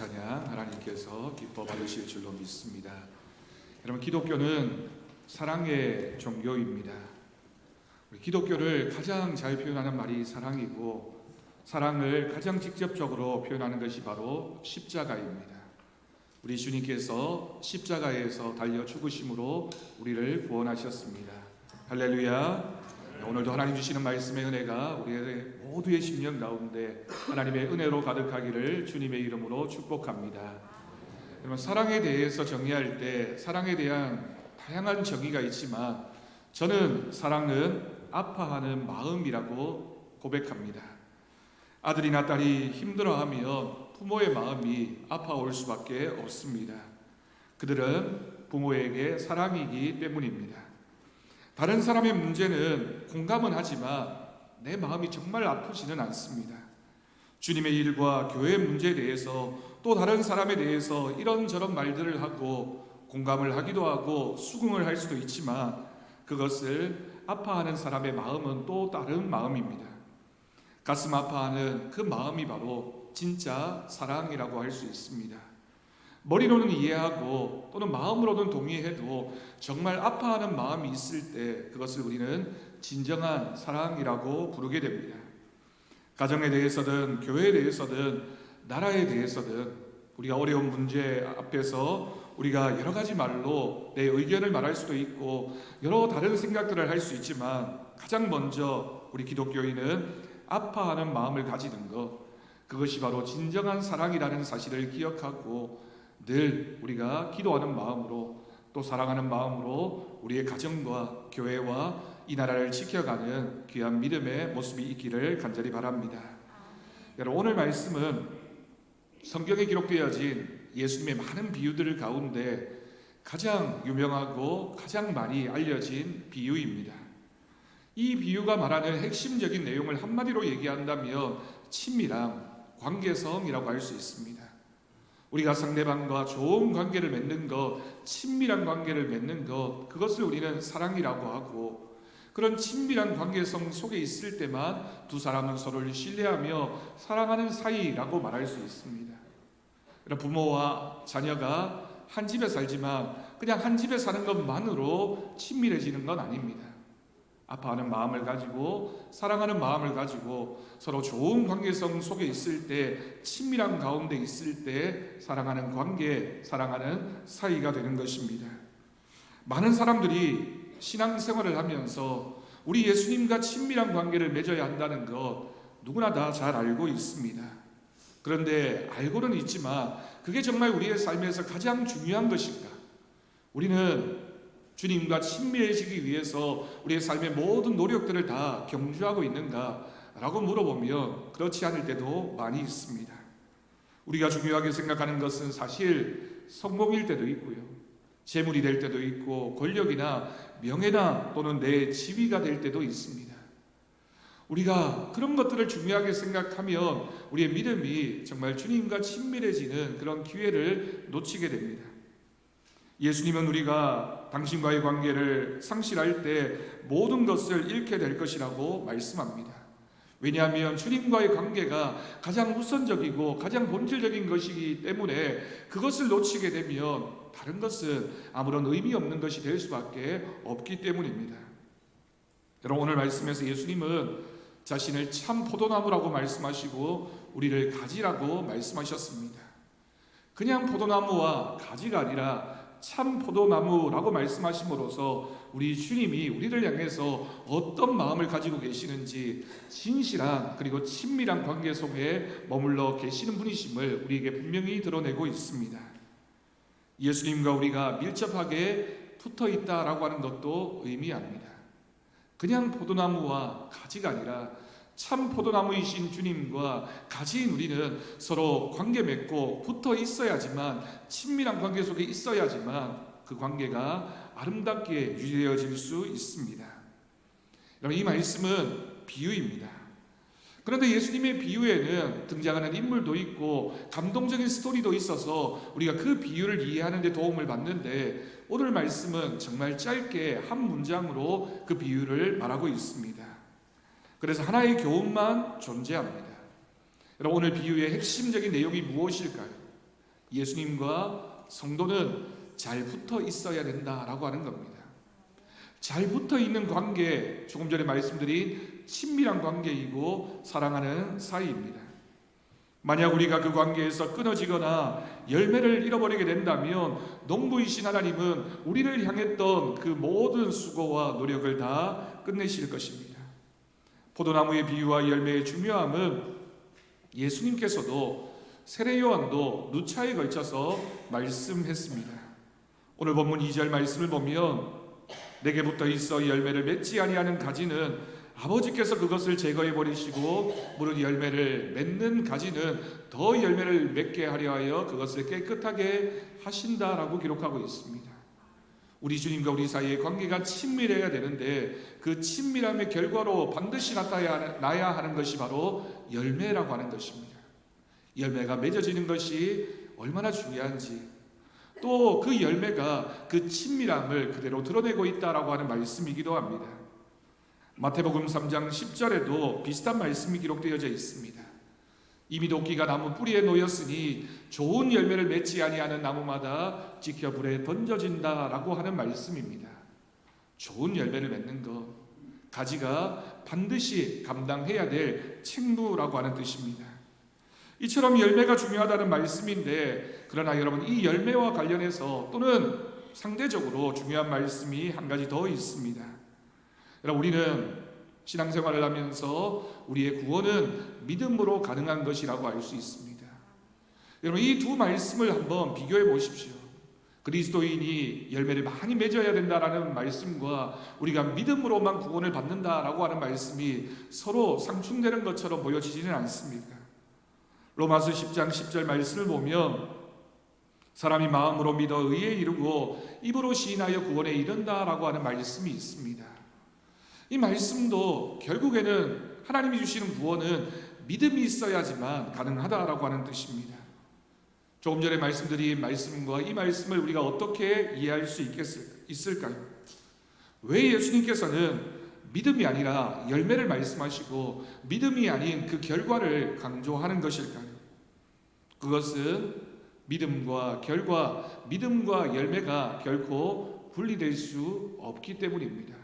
찬양 하나님께서 기뻐 받으실 줄로 믿습니다. 여러분 기독교는 사랑의 종교입니다. 우리 기독교를 가장 잘 표현하는 말이 사랑이고 사랑을 가장 직접적으로 표현하는 것이 바로 십자가입니다. 우리 주님께서 십자가에서 달려 죽으심으로 우리를 구원하셨습니다. 할렐루야. 오늘도 하나님 주시는 말씀의 은혜가 우리의 모두의 심령 가운데 하나님의 은혜로 가득하기를 주님의 이름으로 축복합니다. 여러분 사랑에 대해서 정의할 때 사랑에 대한 다양한 정의가 있지만 저는 사랑은 아파하는 마음이라고 고백합니다. 아들이나 딸이 힘들어하면 부모의 마음이 아파올 수밖에 없습니다. 그들은 부모에게 사랑이기 때문입니다. 다른 사람의 문제는 공감은 하지만 내 마음이 정말 아프지는 않습니다. 주님의 일과 교회의 문제에 대해서 또 다른 사람에 대해서 이런저런 말들을 하고 공감을 하기도 하고 수긍을 할 수도 있지만 그것을 아파하는 사람의 마음은 또 다른 마음입니다. 가슴 아파하는 그 마음이 바로 진짜 사랑이라고 할 수 있습니다. 머리로는 이해하고 또는 마음으로는 동의해도 정말 아파하는 마음이 있을 때 그것을 우리는 진정한 사랑이라고 부르게 됩니다. 가정에 대해서든 교회에 대해서든 나라에 대해서든 우리가 어려운 문제 앞에서 우리가 여러 가지 말로 내 의견을 말할 수도 있고 여러 다른 생각들을 할 수 있지만 가장 먼저 우리 기독교인은 아파하는 마음을 가지는 것 그것이 바로 진정한 사랑이라는 사실을 기억하고 늘 우리가 기도하는 마음으로 또 사랑하는 마음으로 우리의 가정과 교회와 이 나라를 지켜가는 귀한 믿음의 모습이 있기를 간절히 바랍니다. 여러분 오늘 말씀은 성경에 기록되어진 예수님의 많은 비유들 가운데 가장 유명하고 가장 많이 알려진 비유입니다. 이 비유가 말하는 핵심적인 내용을 한마디로 얘기한다면 친밀함, 관계성이라고 할 수 있습니다. 우리가 상대방과 좋은 관계를 맺는 것, 친밀한 관계를 맺는 것, 그것을 우리는 사랑이라고 하고 그런 친밀한 관계성 속에 있을 때만 두 사람은 서로를 신뢰하며 사랑하는 사이라고 말할 수 있습니다. 부모와 자녀가 한 집에 살지만 그냥 한 집에 사는 것만으로 친밀해지는 건 아닙니다. 아파하는 마음을 가지고 사랑하는 마음을 가지고 서로 좋은 관계성 속에 있을 때 친밀한 가운데 있을 때 사랑하는 관계, 사랑하는 사이가 되는 것입니다. 많은 사람들이 신앙생활을 하면서 우리 예수님과 친밀한 관계를 맺어야 한다는 것 누구나 다 잘 알고 있습니다. 그런데 알고는 있지만 그게 정말 우리의 삶에서 가장 중요한 것인가? 우리는 주님과 친밀해지기 위해서 우리의 삶의 모든 노력들을 다 경주하고 있는가? 라고 물어보면 그렇지 않을 때도 많이 있습니다. 우리가 중요하게 생각하는 것은 사실 성공일 때도 있고요. 재물이 될 때도 있고 권력이나 명예나 또는 내 지위가 될 때도 있습니다. 우리가 그런 것들을 중요하게 생각하면 우리의 믿음이 정말 주님과 친밀해지는 그런 기회를 놓치게 됩니다. 예수님은 우리가 당신과의 관계를 상실할 때 모든 것을 잃게 될 것이라고 말씀합니다. 왜냐하면 주님과의 관계가 가장 우선적이고 가장 본질적인 것이기 때문에 그것을 놓치게 되면 다른 것은 아무런 의미 없는 것이 될 수밖에 없기 때문입니다. 여러분 오늘 말씀에서 예수님은 자신을 참 포도나무라고 말씀하시고 우리를 가지라고 말씀하셨습니다. 그냥 포도나무와 가지가 아니라 참 포도나무라고 말씀하심으로써 우리 주님이 우리를 향해서 어떤 마음을 가지고 계시는지 진실한 그리고 친밀한 관계 속에 머물러 계시는 분이심을 우리에게 분명히 드러내고 있습니다. 예수님과 우리가 밀접하게 붙어 있다라고 하는 것도 의미합니다. 그냥 포도나무와 가지가 아니라 참 포도나무이신 주님과 가지인 우리는 서로 관계 맺고 붙어 있어야지만 친밀한 관계 속에 있어야지만 그 관계가 아름답게 유지되어질 수 있습니다. 여러분 이 말씀은 비유입니다. 그런데 예수님의 비유에는 등장하는 인물도 있고 감동적인 스토리도 있어서 우리가 그 비유를 이해하는 데 도움을 받는데 오늘 말씀은 정말 짧게 한 문장으로 그 비유를 말하고 있습니다. 그래서 하나의 교훈만 존재합니다. 여러분 오늘 비유의 핵심적인 내용이 무엇일까요? 예수님과 성도는 잘 붙어 있어야 된다라고 하는 겁니다. 잘 붙어 있는 관계, 조금 전에 말씀드린 친밀한 관계이고 사랑하는 사이입니다. 만약 우리가 그 관계에서 끊어지거나 열매를 잃어버리게 된다면 농부이신 하나님은 우리를 향했던 그 모든 수고와 노력을 다 끝내실 것입니다. 포도나무의 비유와 열매의 중요함은 예수님께서도 세례 요한도 누차에 걸쳐서 말씀했습니다. 오늘 본문 2절 말씀을 보면 내게 붙어 있어 열매를 맺지 아니하는 가지는 아버지께서 그것을 제거해 버리시고 무릇 열매를 맺는 가지는 더 열매를 맺게 하려 하여 그것을 깨끗하게 하신다라고 기록하고 있습니다. 우리 주님과 우리 사이의 관계가 친밀해야 되는데 그 친밀함의 결과로 반드시 나타나야 하는 것이 바로 열매라고 하는 것입니다. 열매가 맺어지는 것이 얼마나 중요한지 또 그 열매가 그 친밀함을 그대로 드러내고 있다라고 하는 말씀이기도 합니다. 마태복음 3장 10절에도 비슷한 말씀이 기록되어져 있습니다. 이미 도끼가 나무 뿌리에 놓였으니 좋은 열매를 맺지 아니하는 나무마다 지켜 불에 던져진다라고 하는 말씀입니다. 좋은 열매를 맺는 것 가지가 반드시 감당해야 될 책무라고 하는 뜻입니다. 이처럼 열매가 중요하다는 말씀인데 그러나 여러분 이 열매와 관련해서 또는 상대적으로 중요한 말씀이 한 가지 더 있습니다. 여러분 우리는 신앙생활을 하면서 우리의 구원은 믿음으로 가능한 것이라고 알 수 있습니다. 여러분 이 두 말씀을 한번 비교해 보십시오. 그리스도인이 열매를 많이 맺어야 된다라는 말씀과 우리가 믿음으로만 구원을 받는다라고 하는 말씀이 서로 상충되는 것처럼 보여지지는 않습니까? 로마서 10장 10절 말씀을 보면 사람이 마음으로 믿어 의에 이르고 입으로 시인하여 구원에 이른다라고 하는 말씀이 있습니다. 이 말씀도 결국에는 하나님이 주시는 구원은 믿음이 있어야지만 가능하다라고 하는 뜻입니다. 조금 전에 말씀드린 말씀과 이 말씀을 우리가 어떻게 이해할 수 있을까요? 왜 예수님께서는 믿음이 아니라 열매를 말씀하시고 믿음이 아닌 그 결과를 강조하는 것일까요? 그것은 믿음과 결과, 믿음과 열매가 결코 분리될 수 없기 때문입니다.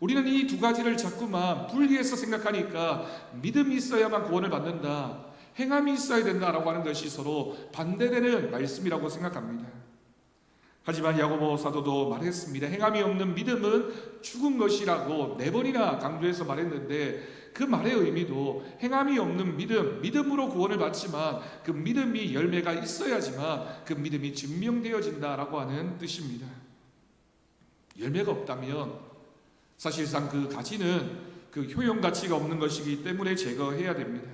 우리는 이 두 가지를 자꾸만 분리해서 생각하니까 믿음이 있어야만 구원을 받는다. 행함이 있어야 된다라고 하는 것이 서로 반대되는 말씀이라고 생각합니다. 하지만 야고보 사도도 말했습니다. 행함이 없는 믿음은 죽은 것이라고 네 번이나 강조해서 말했는데 그 말의 의미도 행함이 없는 믿음, 믿음으로 구원을 받지만 그 믿음이 열매가 있어야지만 그 믿음이 증명되어진다라고 하는 뜻입니다. 열매가 없다면 사실상 그 가지는 그 효용 가치가 없는 것이기 때문에 제거해야 됩니다.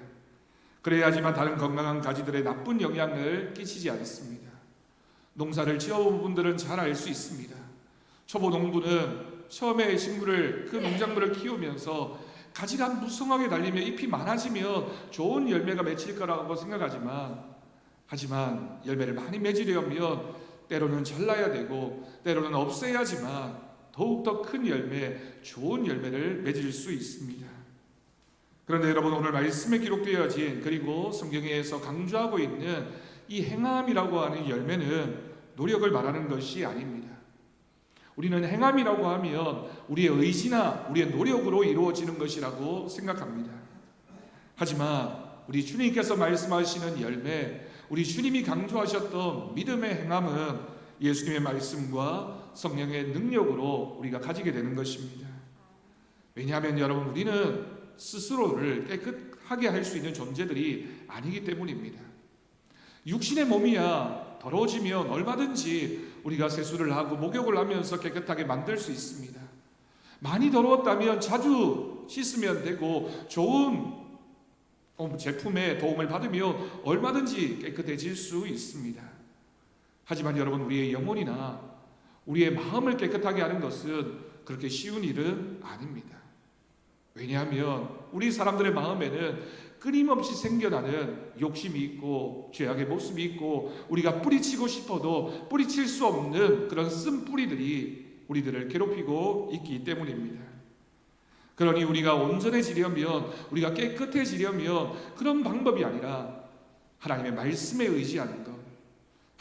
그래야지만 다른 건강한 가지들의 나쁜 영향을 끼치지 않습니다. 농사를 지어본 분들은 잘 알 수 있습니다. 초보 농부는 처음에 식물을 그 농작물을 키우면서 가지가 무성하게 달리며 잎이 많아지면 좋은 열매가 맺힐 거라고 생각하지만 하지만 열매를 많이 맺으려면 때로는 잘라야 되고 때로는 없애야지만 더욱더 큰 열매, 좋은 열매를 맺을 수 있습니다. 그런데 여러분 오늘 말씀에 기록되어진 그리고 성경에서 강조하고 있는 이 행함이라고 하는 열매는 노력을 말하는 것이 아닙니다. 우리는 행함이라고 하면 우리의 의지나 우리의 노력으로 이루어지는 것이라고 생각합니다. 하지만 우리 주님께서 말씀하시는 열매, 우리 주님이 강조하셨던 믿음의 행함은 예수님의 말씀과 성령의 능력으로 우리가 가지게 되는 것입니다. 왜냐하면 여러분 우리는 스스로를 깨끗하게 할 수 있는 존재들이 아니기 때문입니다. 육신의 몸이야 더러워지면 얼마든지 우리가 세수를 하고 목욕을 하면서 깨끗하게 만들 수 있습니다. 많이 더러웠다면 자주 씻으면 되고 좋은 제품의 도움을 받으며 얼마든지 깨끗해질 수 있습니다. 하지만 여러분 우리의 영혼이나 우리의 마음을 깨끗하게 하는 것은 그렇게 쉬운 일은 아닙니다. 왜냐하면 우리 사람들의 마음에는 끊임없이 생겨나는 욕심이 있고 죄악의 모습이 있고 우리가 뿌리치고 싶어도 뿌리칠 수 없는 그런 쓴 뿌리들이 우리들을 괴롭히고 있기 때문입니다. 그러니 우리가 온전해지려면 우리가 깨끗해지려면 그런 방법이 아니라 하나님의 말씀에 의지하는 것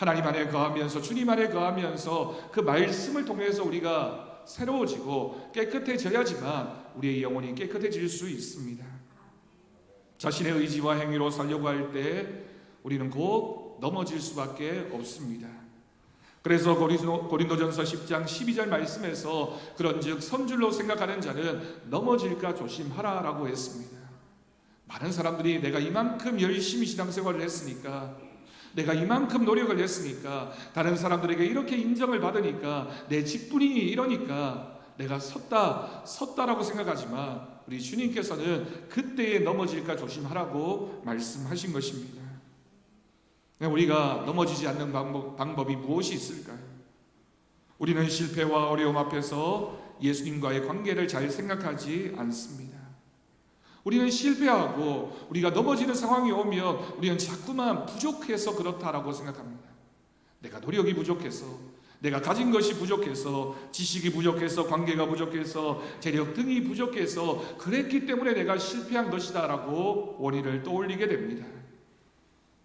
하나님 안에 거하면서 주님 안에 거하면서 그 말씀을 통해서 우리가 새로워지고 깨끗해져야지만 우리의 영혼이 깨끗해질 수 있습니다. 자신의 의지와 행위로 살려고 할 때 우리는 곧 넘어질 수밖에 없습니다. 그래서 고린도, 고린도전서 10장 12절 말씀에서 그런즉 선줄로 생각하는 자는 넘어질까 조심하라라고 했습니다. 많은 사람들이 내가 이만큼 열심히 신앙생활을 했으니까 내가 이만큼 노력을 했으니까 다른 사람들에게 이렇게 인정을 받으니까 내 직분이 이러니까 내가 섰다 섰다라고 생각하지만 우리 주님께서는 그때에 넘어질까 조심하라고 말씀하신 것입니다. 우리가 넘어지지 않는 방법, 방법이 무엇이 있을까요? 우리는 실패와 어려움 앞에서 예수님과의 관계를 잘 생각하지 않습니다. 우리는 실패하고 우리가 넘어지는 상황이 오면 우리는 자꾸만 부족해서 그렇다라고 생각합니다. 내가 노력이 부족해서 내가 가진 것이 부족해서 지식이 부족해서 관계가 부족해서 재력 등이 부족해서 그랬기 때문에 내가 실패한 것이다라고 원인을 떠올리게 됩니다.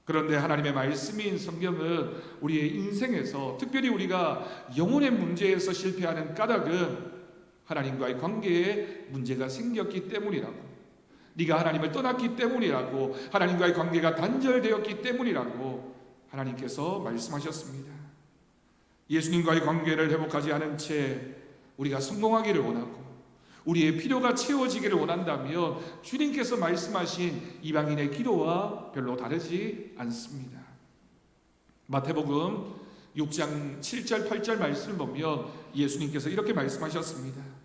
그런데 하나님의 말씀인 성경은 우리의 인생에서 특별히 우리가 영혼의 문제에서 실패하는 까닭은 하나님과의 관계에 문제가 생겼기 때문이라고 네가 하나님을 떠났기 때문이라고 하나님과의 관계가 단절되었기 때문이라고 하나님께서 말씀하셨습니다. 예수님과의 관계를 회복하지 않은 채 우리가 성공하기를 원하고 우리의 필요가 채워지기를 원한다면 주님께서 말씀하신 이방인의 기도와 별로 다르지 않습니다. 마태복음 6장 7절 8절 말씀을 보면 예수님께서 이렇게 말씀하셨습니다.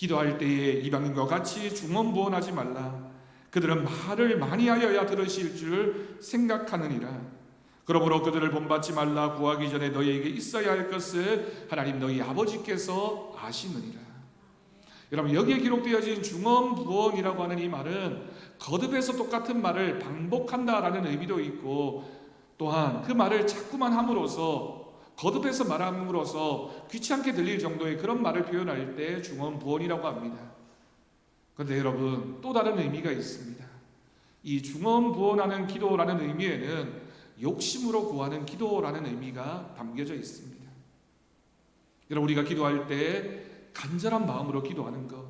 기도할 때에 이방인과 같이 중언부언하지 말라. 그들은 말을 많이 하여야 들으실 줄 생각하느니라. 그러므로 그들을 본받지 말라 구하기 전에 너희에게 있어야 할 것을 하나님 너희 아버지께서 아시느니라. 여러분 여기에 기록되어진 중언부언이라고 하는 이 말은 거듭해서 똑같은 말을 반복한다라는 의미도 있고 또한 그 말을 자꾸만 함으로써 거듭해서 말함으로써 귀찮게 들릴 정도의 그런 말을 표현할 때 중언 부언이라고 합니다. 그런데 여러분 또 다른 의미가 있습니다. 이 중언 부언하는 기도라는 의미에는 욕심으로 구하는 기도라는 의미가 담겨져 있습니다. 여러분 우리가 기도할 때 간절한 마음으로 기도하는 것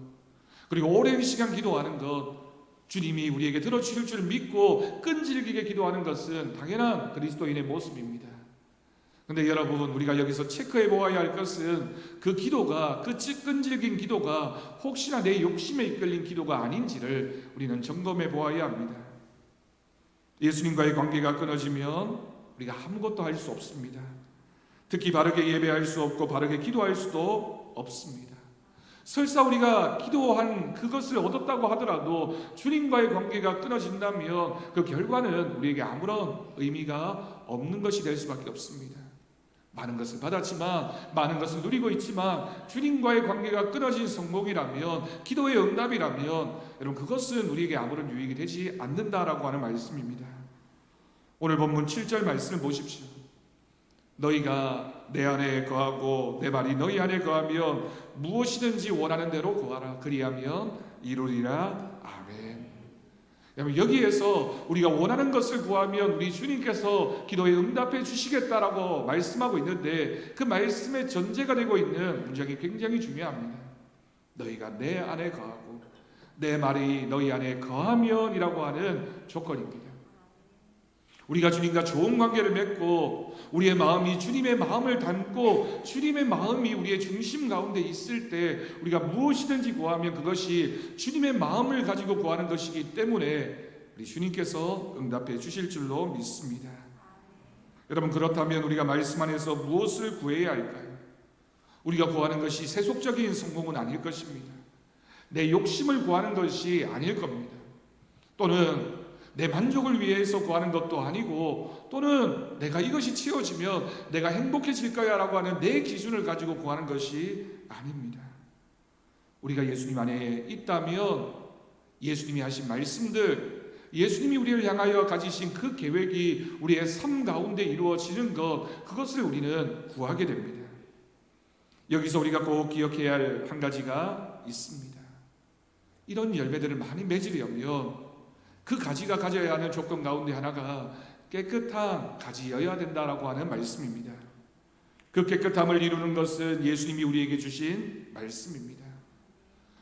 그리고 오랜 시간 기도하는 것 주님이 우리에게 들어주실 줄 믿고 끈질기게 기도하는 것은 당연한 그리스도인의 모습입니다. 근데 여러분 우리가 여기서 체크해 보아야 할 것은 그 기도가 그 끈질긴 기도가 혹시나 내 욕심에 이끌린 기도가 아닌지를 우리는 점검해 보아야 합니다. 예수님과의 관계가 끊어지면 우리가 아무것도 할 수 없습니다. 특히 바르게 예배할 수 없고 바르게 기도할 수도 없습니다. 설사 우리가 기도한 그것을 얻었다고 하더라도 주님과의 관계가 끊어진다면 그 결과는 우리에게 아무런 의미가 없는 것이 될 수밖에 없습니다. 많은 것을 받았지만 많은 것을 누리고 있지만 주님과의 관계가 끊어진 성공이라면 기도의 응답이라면 여러분 그것은 우리에게 아무런 유익이 되지 않는다라고 하는 말씀입니다. 오늘 본문 7절 말씀을 보십시오. 너희가 내 안에 거하고 내 말이 너희 안에 거하면 무엇이든지 원하는 대로 구하라 그리하면 이루리라 아멘. 여기에서 우리가 원하는 것을 구하면 우리 주님께서 기도에 응답해 주시겠다라고 말씀하고 있는데 그 말씀의 전제가 되고 있는 문장이 굉장히 중요합니다. 너희가 내 안에 거하고 내 말이 너희 안에 거하면이라고 하는 조건입니다. 우리가 주님과 좋은 관계를 맺고 우리의 마음이 주님의 마음을 담고 주님의 마음이 우리의 중심 가운데 있을 때 우리가 무엇이든지 구하면 그것이 주님의 마음을 가지고 구하는 것이기 때문에 우리 주님께서 응답해 주실 줄로 믿습니다. 여러분 그렇다면 우리가 말씀 안에서 무엇을 구해야 할까요? 우리가 구하는 것이 세속적인 성공은 아닐 것입니다. 내 욕심을 구하는 것이 아닐 겁니다. 또는 내 만족을 위해서 구하는 것도 아니고 또는 내가 이것이 채워지면 내가 행복해질 거야 라고 하는 내 기준을 가지고 구하는 것이 아닙니다. 우리가 예수님 안에 있다면 예수님이 하신 말씀들 예수님이 우리를 향하여 가지신 그 계획이 우리의 삶 가운데 이루어지는 것 그것을 우리는 구하게 됩니다. 여기서 우리가 꼭 기억해야 할 한 가지가 있습니다. 이런 열매들을 많이 맺으려면 그 가지가 가져야 하는 조건 가운데 하나가 깨끗한 가지여야 된다라고 하는 말씀입니다. 그 깨끗함을 이루는 것은 예수님이 우리에게 주신 말씀입니다.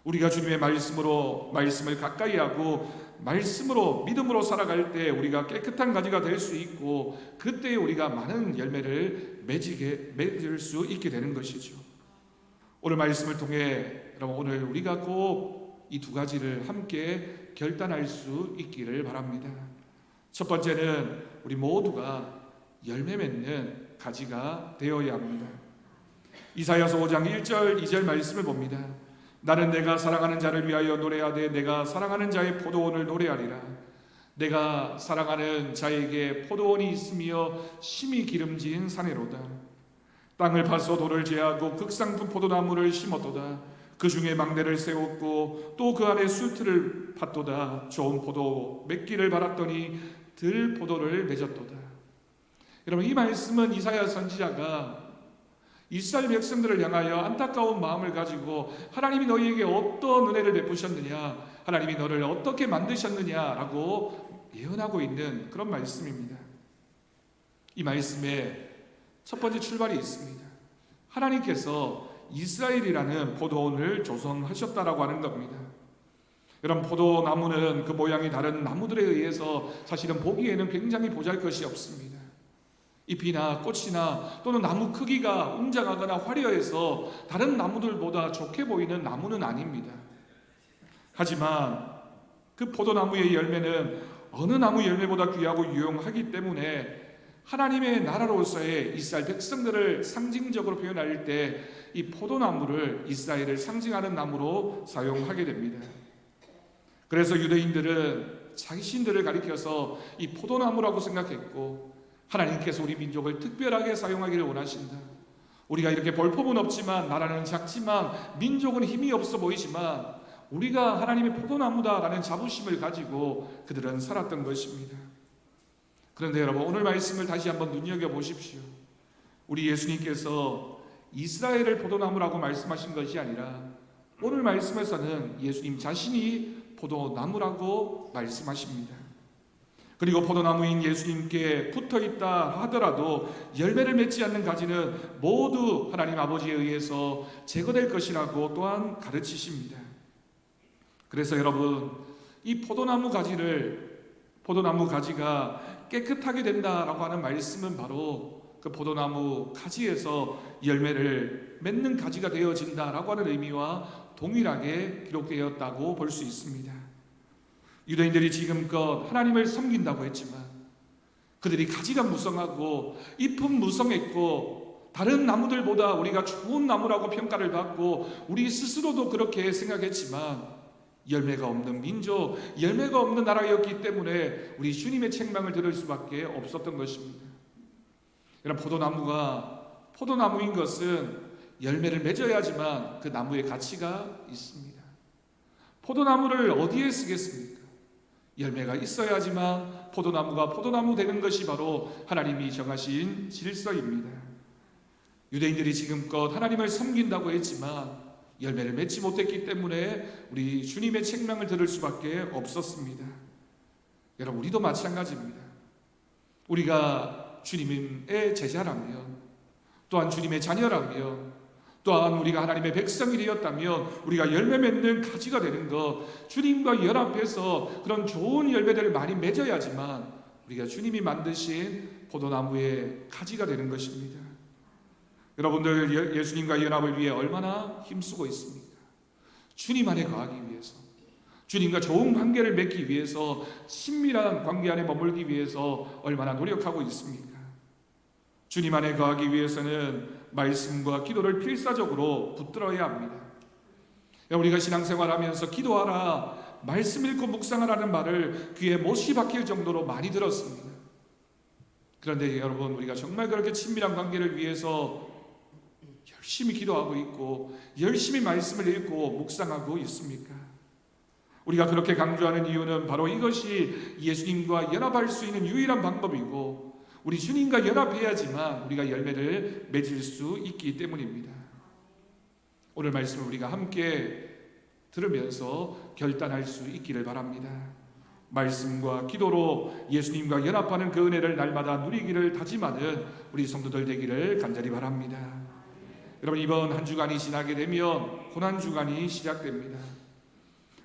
우리가 주님의 말씀으로 말씀을 가까이 하고 말씀으로 믿음으로 살아갈 때 우리가 깨끗한 가지가 될 수 있고 그때 우리가 많은 열매를 맺게 맺을 수 있게 되는 것이죠. 오늘 말씀을 통해 여러분 오늘 우리가 꼭 이 두 가지를 함께 결단할 수 있기를 바랍니다. 첫 번째는 우리 모두가 열매 맺는 가지가 되어야 합니다. 이사야서 5장 1절 2절 말씀을 봅니다. 나는 내가 사랑하는 자를 위하여 노래하되 내가 사랑하는 자의 포도원을 노래하리라. 내가 사랑하는 자에게 포도원이 있으며 심히 기름진 산에로다. 땅을 파서 돌을 제하고 극상품 포도나무를 심었도다. 그 중에 막내를 세웠고 또 그 안에 술틀을 팠도다. 좋은 포도 맺기를 바랐더니 들 포도를 맺었도다. 여러분 이 말씀은 이사야 선지자가 이스라엘 백성들을 향하여 안타까운 마음을 가지고 하나님이 너희에게 어떤 은혜를 베푸셨느냐, 하나님이 너를 어떻게 만드셨느냐라고 예언하고 있는 그런 말씀입니다. 이 말씀에 첫 번째 출발이 있습니다. 하나님께서 이스라엘이라는 포도원을 조성하셨다라고 하는 겁니다. 여러분 포도나무는 그 모양이 다른 나무들에 의해서 사실은 보기에는 굉장히 보잘 것이 없습니다. 잎이나 꽃이나 또는 나무 크기가 웅장하거나 화려해서 다른 나무들보다 좋게 보이는 나무는 아닙니다. 하지만 그 포도나무의 열매는 어느 나무 열매보다 귀하고 유용하기 때문에 하나님의 나라로서의 이스라엘 백성들을 상징적으로 표현할 때 이 포도나무를 이스라엘을 상징하는 나무로 사용하게 됩니다. 그래서 유대인들은 자신들을 가리켜서 이 포도나무라고 생각했고 하나님께서 우리 민족을 특별하게 사용하기를 원하신다. 우리가 이렇게 볼품은 없지만 나라는 작지만 민족은 힘이 없어 보이지만 우리가 하나님의 포도나무다라는 자부심을 가지고 그들은 살았던 것입니다. 그런데 여러분 오늘 말씀을 다시 한번 눈여겨 보십시오. 우리 예수님께서 이스라엘을 포도나무라고 말씀하신 것이 아니라 오늘 말씀에서는 예수님 자신이 포도나무라고 말씀하십니다. 그리고 포도나무인 예수님께 붙어 있다 하더라도 열매를 맺지 않는 가지는 모두 하나님 아버지에 의해서 제거될 것이라고 또한 가르치십니다. 그래서 여러분 이 포도나무 가지를 포도나무 가지가 깨끗하게 된다라고 하는 말씀은 바로 그 포도나무 가지에서 열매를 맺는 가지가 되어진다라고 하는 의미와 동일하게 기록되었다고 볼 수 있습니다. 유대인들이 지금껏 하나님을 섬긴다고 했지만 그들이 가지가 무성하고 잎은 무성했고 다른 나무들보다 우리가 좋은 나무라고 평가를 받고 우리 스스로도 그렇게 생각했지만 열매가 없는 민족, 열매가 없는 나라였기 때문에 우리 주님의 책망을 들을 수밖에 없었던 것입니다. 이런 포도나무가 포도나무인 것은 열매를 맺어야지만 그 나무의 가치가 있습니다. 포도나무를 어디에 쓰겠습니까? 열매가 있어야지만 포도나무가 포도나무 되는 것이 바로 하나님이 정하신 질서입니다. 유대인들이 지금껏 하나님을 섬긴다고 했지만 열매를 맺지 못했기 때문에 우리 주님의 책망을 들을 수밖에 없었습니다. 여러분 우리도 마찬가지입니다. 우리가 주님의 제자라면 또한 주님의 자녀라면 또한 우리가 하나님의 백성이 되었다면 우리가 열매 맺는 가지가 되는 것 주님과 연합해서 그런 좋은 열매들을 많이 맺어야지만 우리가 주님이 만드신 포도나무의 가지가 되는 것입니다. 여러분들 예수님과 연합을 위해 얼마나 힘쓰고 있습니까? 주님 안에 거하기 위해서 주님과 좋은 관계를 맺기 위해서 친밀한 관계 안에 머물기 위해서 얼마나 노력하고 있습니까? 주님 안에 거하기 위해서는 말씀과 기도를 필사적으로 붙들어야 합니다. 우리가 신앙생활 하면서 기도하라, 말씀 읽고 묵상하라는 말을 귀에 못이 박힐 정도로 많이 들었습니다. 그런데 여러분 우리가 정말 그렇게 친밀한 관계를 위해서 열심히 기도하고 있고 열심히 말씀을 읽고 묵상하고 있습니까? 우리가 그렇게 강조하는 이유는 바로 이것이 예수님과 연합할 수 있는 유일한 방법이고 우리 주님과 연합해야지만 우리가 열매를 맺을 수 있기 때문입니다. 오늘 말씀을 우리가 함께 들으면서 결단할 수 있기를 바랍니다. 말씀과 기도로 예수님과 연합하는 그 은혜를 날마다 누리기를 다짐하는 우리 성도들 되기를 간절히 바랍니다. 여러분 이번 한 주간이 지나게 되면 고난 주간이 시작됩니다.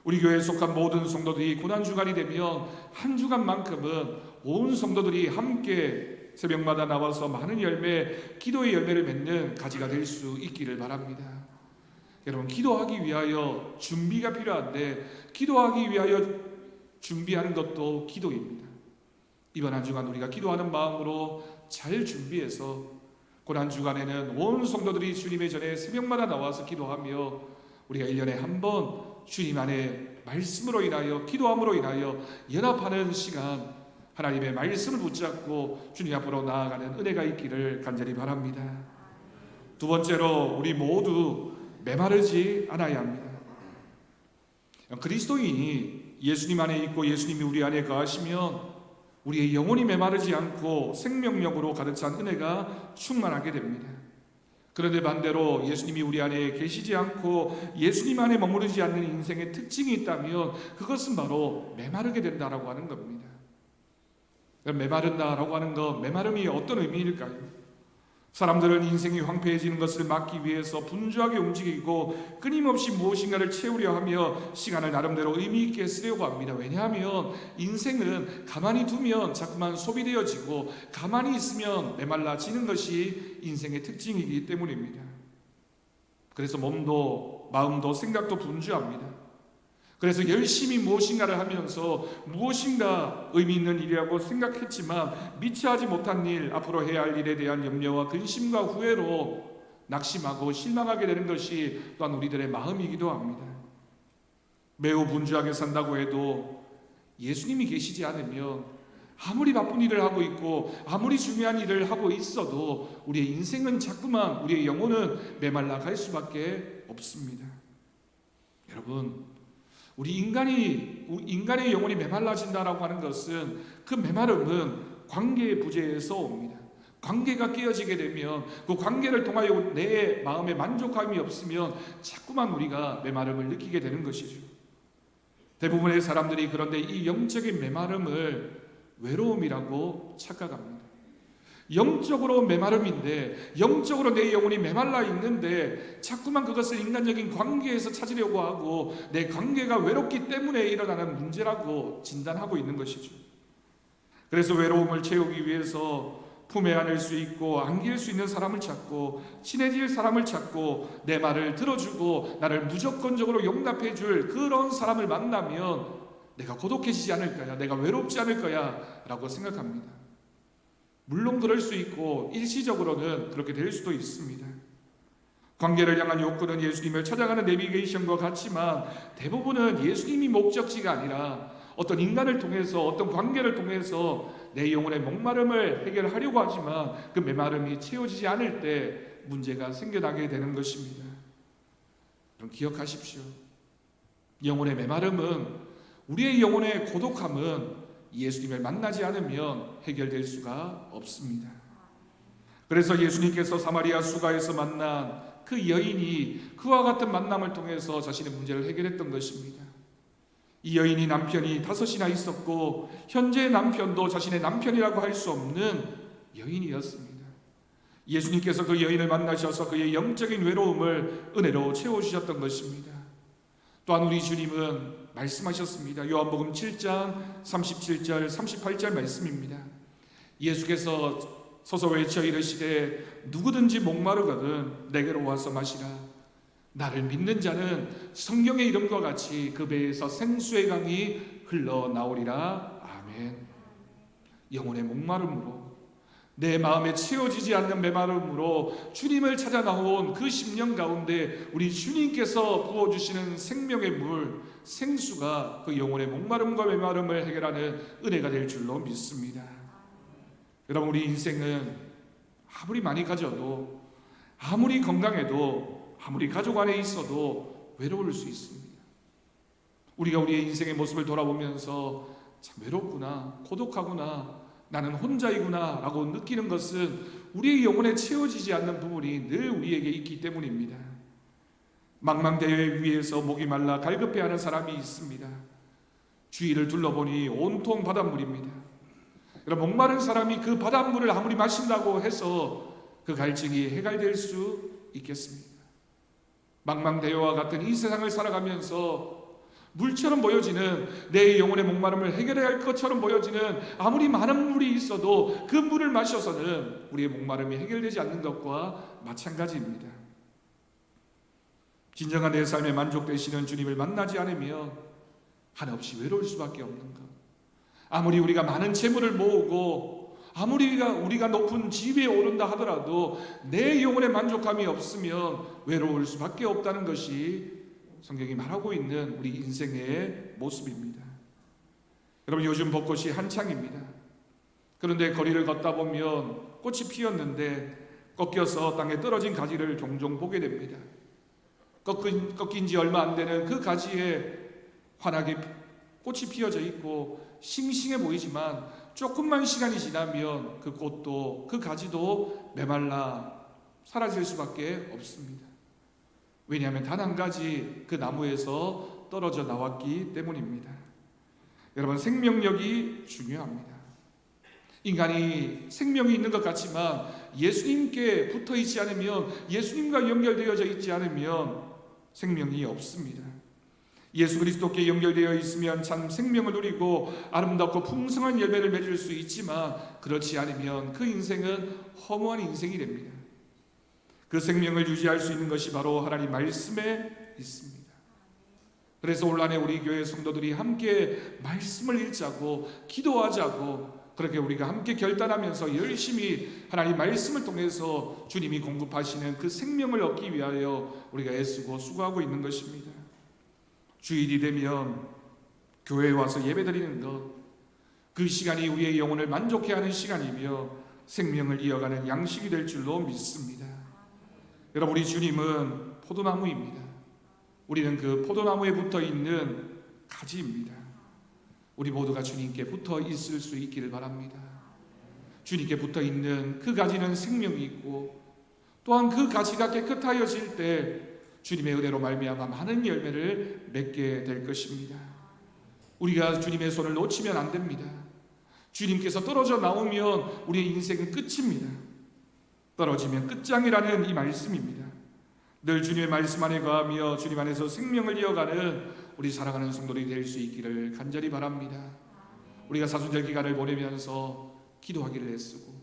우리 교회에 속한 모든 성도들이 고난 주간이 되면 한 주간만큼은 온 성도들이 함께 새벽마다 나와서 많은 열매, 기도의 열매를 맺는 가지가 될 수 있기를 바랍니다. 여러분 기도하기 위하여 준비가 필요한데 기도하기 위하여 준비하는 것도 기도입니다. 이번 한 주간 우리가 기도하는 마음으로 잘 준비해서 고난 주간에는 온 성도들이 주님의 전에 새벽마다 나와서 기도하며 우리가 1년에 한 번 주님 안에 말씀으로 인하여 기도함으로 인하여 연합하는 시간 하나님의 말씀을 붙잡고 주님 앞으로 나아가는 은혜가 있기를 간절히 바랍니다. 두 번째로 우리 모두 메마르지 않아야 합니다. 그리스도인이 예수님 안에 있고 예수님이 우리 안에 거하시면 우리의 영혼이 메마르지 않고 생명력으로 가득 찬 은혜가 충만하게 됩니다. 그런데 반대로 예수님이 우리 안에 계시지 않고 예수님 안에 머무르지 않는 인생의 특징이 있다면 그것은 바로 메마르게 된다라고 하는 겁니다. 메마른다라고 하는 것, 메마름이 어떤 의미일까요? 사람들은 인생이 황폐해지는 것을 막기 위해서 분주하게 움직이고 끊임없이 무엇인가를 채우려 하며 시간을 나름대로 의미 있게 쓰려고 합니다. 왜냐하면 인생은 가만히 두면 자꾸만 소비되어지고 가만히 있으면 메말라지는 것이 인생의 특징이기 때문입니다. 그래서 몸도 마음도 생각도 분주합니다. 그래서 열심히 무엇인가를 하면서 무엇인가 의미 있는 일이라고 생각했지만 미처 하지 못한 일, 앞으로 해야 할 일에 대한 염려와 근심과 후회로 낙심하고 실망하게 되는 것이 또한 우리들의 마음이기도 합니다. 매우 분주하게 산다고 해도 예수님이 계시지 않으면 아무리 바쁜 일을 하고 있고 아무리 중요한 일을 하고 있어도 우리의 인생은 자꾸만 우리의 영혼은 메말라 갈 수밖에 없습니다. 여러분 우리 인간이 인간의 영혼이 메말라진다라고 하는 것은 그 메마름은 관계의 부재에서 옵니다. 관계가 깨어지게 되면 그 관계를 통하여 내 마음에 만족감이 없으면 자꾸만 우리가 메마름을 느끼게 되는 것이죠. 대부분의 사람들이 그런데 이 영적인 메마름을 외로움이라고 착각합니다. 영적으로 메마름인데 영적으로 내 영혼이 메말라 있는데 자꾸만 그것을 인간적인 관계에서 찾으려고 하고 내 관계가 외롭기 때문에 일어나는 문제라고 진단하고 있는 것이죠. 그래서 외로움을 채우기 위해서 품에 안을 수 있고 안길 수 있는 사람을 찾고 친해질 사람을 찾고 내 말을 들어주고 나를 무조건적으로 용납해 줄 그런 사람을 만나면 내가 고독해지지 않을 거야 내가 외롭지 않을 거야 라고 생각합니다. 물론 그럴 수 있고 일시적으로는 그렇게 될 수도 있습니다. 관계를 향한 욕구는 예수님을 찾아가는 내비게이션과 같지만 대부분은 예수님이 목적지가 아니라 어떤 인간을 통해서 어떤 관계를 통해서 내 영혼의 목마름을 해결하려고 하지만 그 메마름이 채워지지 않을 때 문제가 생겨나게 되는 것입니다. 그럼 기억하십시오. 영혼의 메마름은 우리의 영혼의 고독함은 예수님을 만나지 않으면 해결될 수가 없습니다. 그래서 예수님께서 사마리아 수가에서 만난 그 여인이 그와 같은 만남을 통해서 자신의 문제를 해결했던 것입니다. 이 여인이 남편이 다섯이나 있었고 현재 남편도 자신의 남편이라고 할 수 없는 여인이었습니다. 예수님께서 그 여인을 만나셔서 그의 영적인 외로움을 은혜로 채워주셨던 것입니다. 또한 우리 주님은 말씀하셨습니다. 요한복음 7장 37절 38절 말씀입니다. 예수께서 서서 외쳐 이르시되 누구든지 목마르거든 내게로 와서 마시라. 나를 믿는 자는 성경의 이름과 같이 그 배에서 생수의 강이 흘러나오리라. 아멘. 영혼의 목마름으로 내 마음에 채워지지 않는 메마름으로 주님을 찾아 나온 그 10년 가운데 우리 주님께서 부어주시는 생명의 물, 생수가 그 영혼의 목마름과 메마름을 해결하는 은혜가 될 줄로 믿습니다. 여러분, 우리 인생은 아무리 많이 가져도, 아무리 건강해도, 아무리 가족 안에 있어도 외로울 수 있습니다. 우리가 우리의 인생의 모습을 돌아보면서 참 외롭구나, 고독하구나, 나는 혼자이구나 라고 느끼는 것은 우리의 영혼에 채워지지 않는 부분이 늘 우리에게 있기 때문입니다. 망망대해 위에서 목이 말라 갈급해하는 사람이 있습니다. 주위를 둘러보니 온통 바닷물입니다. 여러분 목마른 사람이 그 바닷물을 아무리 마신다고 해서 그 갈증이 해갈될 수 있겠습니까? 망망대요와 같은 이 세상을 살아가면서 물처럼 보여지는 내 영혼의 목마름을 해결해야 할 것처럼 보여지는 아무리 많은 물이 있어도 그 물을 마셔서는 우리의 목마름이 해결되지 않는 것과 마찬가지입니다. 진정한 내 삶에 만족되시는 주님을 만나지 않으면 한없이 외로울 수밖에 없는 것. 아무리 우리가 많은 재물을 모으고 아무리 우리가, 우리가 높은 지위에 오른다 하더라도 내 영혼의 만족감이 없으면 외로울 수밖에 없다는 것이 성경이 말하고 있는 우리 인생의 모습입니다. 여러분 요즘 벚꽃이 한창입니다. 그런데 거리를 걷다 보면 꽃이 피었는데 꺾여서 땅에 떨어진 가지를 종종 보게 됩니다. 꺾인, 꺾인 지 얼마 안 되는 그 가지에 환하게 꽃이 피어져 있고 싱싱해 보이지만 조금만 시간이 지나면 그 꽃도 그 가지도 메말라 사라질 수밖에 없습니다. 왜냐하면 단 한 가지 그 나무에서 떨어져 나왔기 때문입니다. 여러분 생명력이 중요합니다. 인간이 생명이 있는 것 같지만 예수님께 붙어 있지 않으면 예수님과 연결되어져 있지 않으면 생명이 없습니다. 예수 그리스도께 연결되어 있으면 참 생명을 누리고 아름답고 풍성한 열매를 맺을 수 있지만 그렇지 않으면 그 인생은 허무한 인생이 됩니다. 그 생명을 유지할 수 있는 것이 바로 하나님 말씀에 있습니다. 그래서 올 한해 우리 교회 성도들이 함께 말씀을 읽자고 기도하자고 그렇게 우리가 함께 결단하면서 열심히 하나님 말씀을 통해서 주님이 공급하시는 그 생명을 얻기 위하여 우리가 애쓰고 수고하고 있는 것입니다. 주일이 되면 교회에 와서 예배드리는 것, 그 시간이 우리의 영혼을 만족해 하는 시간이며 생명을 이어가는 양식이 될 줄로 믿습니다. 여러분, 우리 주님은 포도나무입니다. 우리는 그 포도나무에 붙어 있는 가지입니다. 우리 모두가 주님께 붙어 있을 수 있기를 바랍니다. 주님께 붙어 있는 그 가지는 생명이 있고 또한 그 가지가 깨끗하여질 때 주님의 은혜로 말미암아 많은 열매를 맺게 될 것입니다. 우리가 주님의 손을 놓치면 안 됩니다. 주님께서 떨어져 나오면 우리의 인생은 끝입니다. 떨어지면 끝장이라는 이 말씀입니다. 늘 주님의 말씀 안에 거하며 주님 안에서 생명을 이어가는 우리 사랑하는 성도들이 될 수 있기를 간절히 바랍니다. 우리가 사순절 기간을 보내면서 기도하기를 애쓰고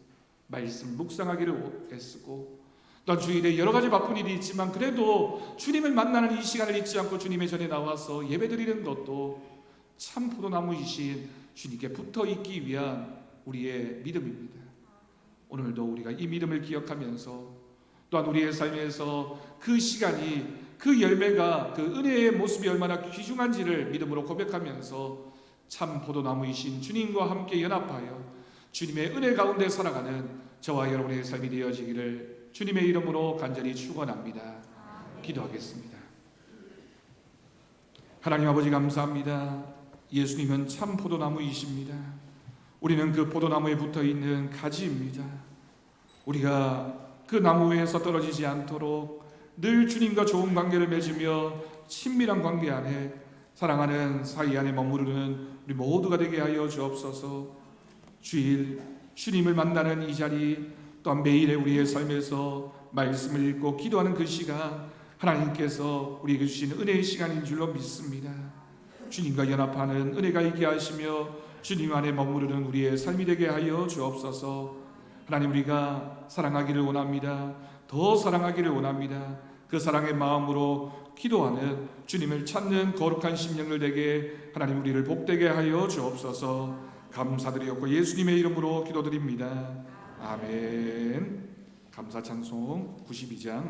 말씀 묵상하기를 애쓰고 또 주일에 여러 가지 바쁜 일이 있지만 그래도 주님을 만나는 이 시간을 잊지 않고 주님의 전에 나와서 예배드리는 것도 참 포도나무이신 주님께 붙어 있기 위한 우리의 믿음입니다. 오늘도 우리가 이 믿음을 기억하면서 또한 우리의 삶에서 그 시간이 그 열매가 그 은혜의 모습이 얼마나 귀중한지를 믿음으로 고백하면서 참 포도나무이신 주님과 함께 연합하여 주님의 은혜 가운데 살아가는 저와 여러분의 삶이 되어지기를 주님의 이름으로 간절히 축원합니다. 기도하겠습니다. 하나님 아버지 감사합니다. 예수님은 참 포도나무이십니다. 우리는 그 포도나무에 붙어 있는 가지입니다. 우리가 그 나무 위에서 떨어지지 않도록 늘 주님과 좋은 관계를 맺으며 친밀한 관계 안에 사랑하는 사이 안에 머무르는 우리 모두가 되게 하여 주옵소서. 주일 주님을 만나는 이 자리 또한 매일의 우리의 삶에서 말씀을 읽고 기도하는 그 시간 하나님께서 우리에게 주신 은혜의 시간인 줄로 믿습니다. 주님과 연합하는 은혜가 있게 하시며 주님 안에 머무르는 우리의 삶이 되게 하여 주옵소서. 하나님 우리가 사랑하기를 원합니다. 더 사랑하기를 원합니다. 그 사랑의 마음으로 기도하는 주님을 찾는 거룩한 심령을 되게 하나님 우리를 복되게 하여 주옵소서. 감사드리옵고 예수님의 이름으로 기도드립니다. 아멘. 감사 찬송 92장